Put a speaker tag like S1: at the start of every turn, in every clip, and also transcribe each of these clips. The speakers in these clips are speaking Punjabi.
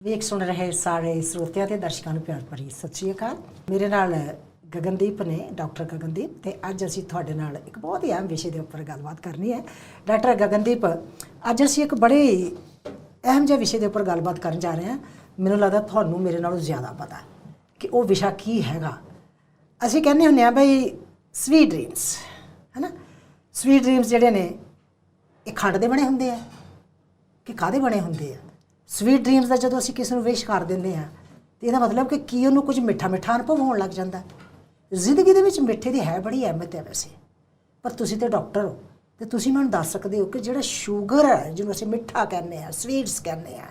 S1: ਵੇਖ ਸੁਣ ਰਹੇ ਸਾਰੇ ਸਰੋਤਿਆਂ ਤੇ ਦਰਸ਼ਕਾਂ ਨੂੰ ਪਿਆਰ ਭਰੀ ਸਤਿ ਸ਼੍ਰੀ ਅਕਾਲ। ਮੇਰੇ ਨਾਲ ਗਗਨਦੀਪ ਨੇ, ਡਾਕਟਰ ਗਗਨਦੀਪ ਤੇ ਅੱਜ ਅਸੀਂ ਤੁਹਾਡੇ ਨਾਲ ਇੱਕ ਬਹੁਤ ਹੀ ਅਹਿਮ ਵਿਸ਼ੇ ਦੇ ਉੱਪਰ ਗੱਲਬਾਤ ਕਰਨੀ ਹੈ। ਡਾਕਟਰ ਗਗਨਦੀਪ, ਅੱਜ ਅਸੀਂ ਇੱਕ ਬੜੇ ਅਹਿਮ ਜਿਹੇ ਵਿਸ਼ੇ ਦੇ ਉੱਪਰ ਗੱਲਬਾਤ ਕਰਨ ਜਾ ਰਹੇ ਹਾਂ। ਮੈਨੂੰ ਲੱਗਦਾ ਤੁਹਾਨੂੰ ਮੇਰੇ ਨਾਲੋਂ ਜ਼ਿਆਦਾ ਪਤਾ ਕਿ ਉਹ ਵਿਸ਼ਾ ਕੀ ਹੈਗਾ। ਅਸੀਂ ਕਹਿੰਦੇ ਹੁੰਦੇ ਆ ਬਈ ਸਵੀਟ ਡ੍ਰੀਮਸ ਹੈਨਾ? ਸਵੀਟ ਡ੍ਰੀਮਸ ਜਿਹੜੇ ਨੇ, ਇਹ ਖੰਡ ਦੇ ਬਣੇ ਹੁੰਦੇ ਆ ਕਿ ਕਾਦੇ ਬਣੇ ਹੁੰਦੇ ਆ? ਸਵੀਟ ਡ੍ਰੀਮਸ ਦਾ ਜਦੋਂ ਅਸੀਂ ਕਿਸੇ ਨੂੰ ਵਿਸ਼ ਕਰ ਦਿੰਦੇ ਆ ਤੇ ਇਹਦਾ ਮਤਲਬ ਕਿ ਕੀ ਉਹਨੂੰ ਕੁਝ ਮਿੱਠਾ ਮਿੱਠਾ ਅਨੁਭਵ ਹੋਣ ਲੱਗ ਜਾਂਦਾ ਜ਼ਿੰਦਗੀ ਦੇ ਵਿੱਚ ਮਿੱਠੇ ਦੀ ਹੈ ਬੜੀ ਅਹਿਮੀਅਤ ਹੈ ਵੈਸੇ। ਪਰ ਤੁਸੀਂ ਤੇ ਡਾਕਟਰ ਹੋ, ਤੇ ਤੁਸੀਂ ਮੈਨੂੰ ਦੱਸ ਸਕਦੇ ਹੋ ਕਿ ਜਿਹੜਾ ਸ਼ੂਗਰ ਹੈ, ਜਿਹਨੂੰ ਅਸੀਂ ਮਿੱਠਾ ਕਹਿੰਦੇ ਆ ਸਵੀਟਸ ਕਹਿੰਦੇ ਆ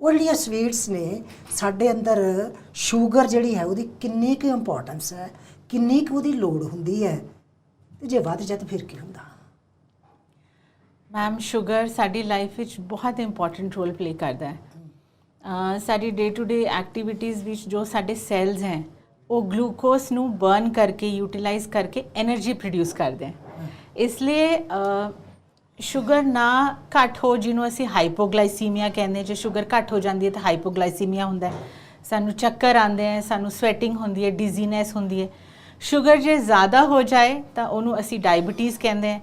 S1: ਉਹ ਜਿਹੜੀਆਂ ਸਵੀਟਸ ਨੇ, ਸਾਡੇ ਅੰਦਰ ਸ਼ੂਗਰ ਜਿਹੜੀ ਹੈ, ਉਹਦੀ ਕਿੰਨੀ ਕੁ ਇੰਪੋਰਟੈਂਸ ਹੈ, ਕਿੰਨੀ ਕੁ ਉਹਦੀ ਲੋੜ ਹੁੰਦੀ ਹੈ, ਤੇ ਜੇ ਵੱਧ ਜਾ ਤਾਂ ਫਿਰ ਕੀ ਹੁੰਦਾ?
S2: ਮੈਮ ਸ਼ੂਗਰ ਸਾਡੀ ਲਾਈਫ ਵਿੱਚ ਬਹੁਤ ਇੰਪੋਰਟੈਂਟ ਰੋਲ ਪਲੇ ਕਰਦਾ ਹੈ। ਸਾਡੀ ਡੇ ਟੂ ਡੇ ਐਕਟੀਵਿਟੀਜ਼ ਵਿੱਚ ਜੋ ਸਾਡੇ ਸੈਲਸ ਹੈ, ਉਹ ਗਲੂਕੋਸ ਨੂੰ ਬਰਨ ਕਰਕੇ ਯੂਟਿਲਾਈਜ਼ ਕਰਕੇ એનર્ਜੀ ਪ੍ਰੋਡਿਊਸ ਕਰਦੇ ਹੈ। ਇਸ ਲਈ ਸ਼ੂਗਰ ਨਾ ਘਟ ਹੋ ਜਿਹਨੂੰ ਅਸੀਂ ਹਾਈਪੋਗਲਾਈਸੀਮੀਆ ਕਹਿੰਦੇ ਜੇ ਸ਼ੂਗਰ ਘਟ ਹੋ ਜਾਂਦੀ ਹੈ ਤਾਂ ਹਾਈਪੋਗਲਾਈਸੀਮੀਆ ਹੁੰਦਾ ਹੈ। ਸਾਨੂੰ ਚੱਕਰ ਆਉਂਦੇ ਹੈ, ਸਾਨੂੰ ਸਵੈਟਿੰਗ ਹੁੰਦੀ ਹੈ ਡਿਜ਼ੀਨੈਸ ਹੁੰਦੀ ਹੈ। ਸ਼ੂਗਰ ਜੇ ਜ਼ਿਆਦਾ ਹੋ ਜਾਏ ਤਾਂ ਉਹਨੂੰ ਅਸੀਂ ਡਾਇਬੀਟੀਜ਼ ਕਹਿੰਦੇ ਹਾਂ।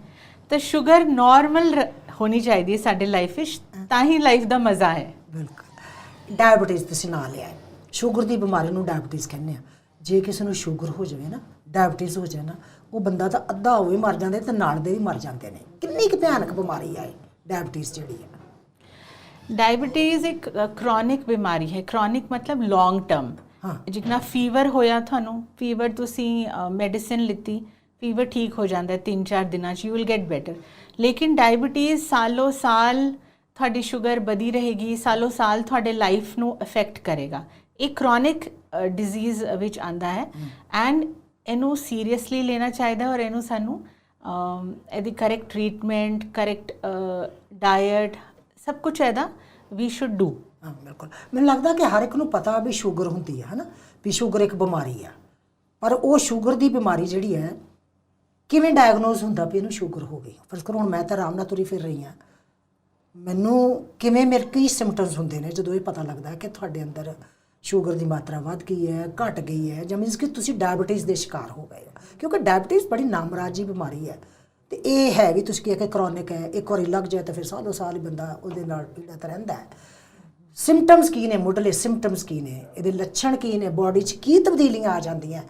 S2: ਤਾਂ ਸ਼ੂਗਰ ਨਾਰਮਲ ਹੋਣੀ ਚਾਹੀਦੀ ਹੈ ਸਾਡੇ ਲਾਈਫ ਵਿੱਚ ਤਾਂ ਹੀ ਲਾਈਫ ਦਾ ਮਜ਼ਾ ਹੈ।
S1: ਬਿਲਕੁਲ। ਡਾਇਬੀਟੀਜ਼ ਤੁਸੀਂ ਨਾਂ ਲਿਆ। ਸ਼ੂਗਰ ਦੀ ਬਿਮਾਰੀ ਨੂੰ ਡਾਇਬੀਟੀਜ਼ ਕਹਿੰਦੇ ਆ। ਜੇ ਕਿਸੇ ਨੂੰ ਸ਼ੂਗਰ ਹੋ ਜਾਵੇ ਨਾ ਡਾਇਬੀਟੀਜ਼ ਹੋ ਜਾਵੇ ਨਾ ਉਹ ਬੰਦਾ ਤਾਂ ਅੱਧਾ ਹੋਵੇ ਮਰ ਜਾਂਦੇ ਤੇ ਨਾਲ ਦੇ ਵੀ ਮਰ ਜਾਂਦੇ ਨੇ। ਕਿੰਨੀ ਕੁ ਭਿਆਨਕ ਬਿਮਾਰੀ ਹੈ ਡਾਇਬੀਟੀਜ਼ ਜਿਹੜੀ ਹੈ।
S2: ਡਾਇਬੀਟੀਜ਼ ਇੱਕ ਕ੍ਰੋਨਿਕ ਬਿਮਾਰੀ ਹੈ। ਕ੍ਰੋਨਿਕ ਮਤਲਬ ਲੌਂਗ ਟਰਮ
S1: ਹਾਂ।
S2: ਜਿਕਨਾ ਫੀਵਰ ਹੋਇਆ ਤੁਹਾਨੂੰ ਫੀਵਰ ਤੁਸੀਂ ਮੈਡੀਸਿਨ ਲਿੱਤੀ ਫੀਵਰ ਠੀਕ ਹੋ ਜਾਂਦਾ ਹੈ 3-4 ਦਿਨਾਂ 'ਚ ਯੂ ਵਿਲ ਗੈਟ ਬੈਟਰ ਲੇਕਿਨ ਡਾਇਬੀਟੀਜ਼ ਸਾਲੋ ਸਾਲ ਤੁਹਾਡੀ ਸ਼ੂਗਰ ਵਧੀ ਰਹੇਗੀ ਸਾਲੋ ਸਾਲ ਤੁਹਾਡੇ ਲਾਈਫ ਨੂੰ ਅਫੈਕਟ ਕਰੇਗਾ। ਇਹ ਕ੍ਰੋਨਿਕ ਡਿਜ਼ੀਜ਼ ਵਿੱਚ ਆਂਦਾ ਹੈ ਐਂਡ ਇਹਨੂੰ ਸੀਰੀਅਸਲੀ ਲੈਣਾ ਚਾਹੀਦਾ ਔਰ ਇਹਨੂੰ ਸਾਨੂੰ ਇਹਦੀ ਕਰੈਕਟ ਟ੍ਰੀਟਮੈਂਟ ਕਰੈਕਟ ਡਾਈਟ ਸਭ ਕੁਝ ਇਹਦਾ ਵੀ ਸ਼ੁੱਡ ਡੂ
S1: ਹਾਂ ਬਿਲਕੁਲ। ਮੈਨੂੰ ਲੱਗਦਾ ਕਿ ਹਰ ਇੱਕ ਨੂੰ ਪਤਾ ਵੀ ਸ਼ੂਗਰ ਹੁੰਦੀ ਹੈ ਹਨਾ? ਵੀ ਸ਼ੂਗਰ ਇੱਕ ਬਿਮਾਰੀ ਆ। ਪਰ ਉਹ ਸ਼ੂਗਰ ਦੀ ਬਿਮਾਰੀ ਜਿਹੜੀ ਹੈ ਕਿਵੇਂ ਡਾਇਗਨੋਸ ਹੁੰਦਾ ਵੀ ਇਹਨੂੰ ਸ਼ੂਗਰ ਹੋ ਗਈ? ਫਰਜ਼ ਕਰੋ ਹੁਣ ਮੈਂ ਤਾਂ ਆਰਾਮ ਨਾਲ ਤੁਰੀ ਫਿਰ ਰਹੀ ਹਾਂ। ਮੈਨੂੰ ਕਿਵੇਂ ਮੇਰੇ ਕੀ ਸਿੰਪਟਮਸ ਹੁੰਦੇ ਨੇ ਜਦੋਂ ਇਹ ਪਤਾ ਲੱਗਦਾ ਹੈ ਕਿ ਤੁਹਾਡੇ ਅੰਦਰ ਸ਼ੂਗਰ ਦੀ ਮਾਤਰਾ ਵੱਧ ਗਈ ਹੈ, ਘਟ ਗਈ ਹੈ, ਜਾਂ ਮੀਨਸ ਕਿ ਤੁਸੀਂ ਡਾਇਬੀਟੀਜ਼ ਦੇ ਸ਼ਿਕਾਰ ਹੋ ਗਏ ਹੋ। ਕਿਉਂਕਿ ਡਾਇਬੀਟੀਜ਼ ਬੜੀ ਨਾਮਰਾਜੀ ਬਿਮਾਰੀ ਹੈ। ਤੇ ਇਹ ਹੈ ਵੀ ਤੁਸੀਂ ਕਿਹਾ ਕਿ ਕ੍ਰੋਨਿਕ ਹੈ, ਇੱਕ ਵਾਰੀ ਲੱਗ ਜਾਏ ਤਾਂ ਫਿਰ ਸਾਲੋ ਸਾਲ ਹੀ ਬੰਦਾ ਉਹਦੇ ਨਾਲ ਪੀੜਤ ਰਹਿੰਦਾ ਹੈ। ਸਿੰਪਟਮਸ ਕੀ ਨੇ? ਮੁੱਢਲੇ ਸਿੰਪਟਮਸ ਕੀ ਨੇ? ਇਹਦੇ ਲੱਛਣ ਕੀ ਨੇ? ਬਾਡੀ 'ਚ ਕੀ ਤਬਦੀਲੀਆਂ ਆ ਜਾਂਦੀਆਂ?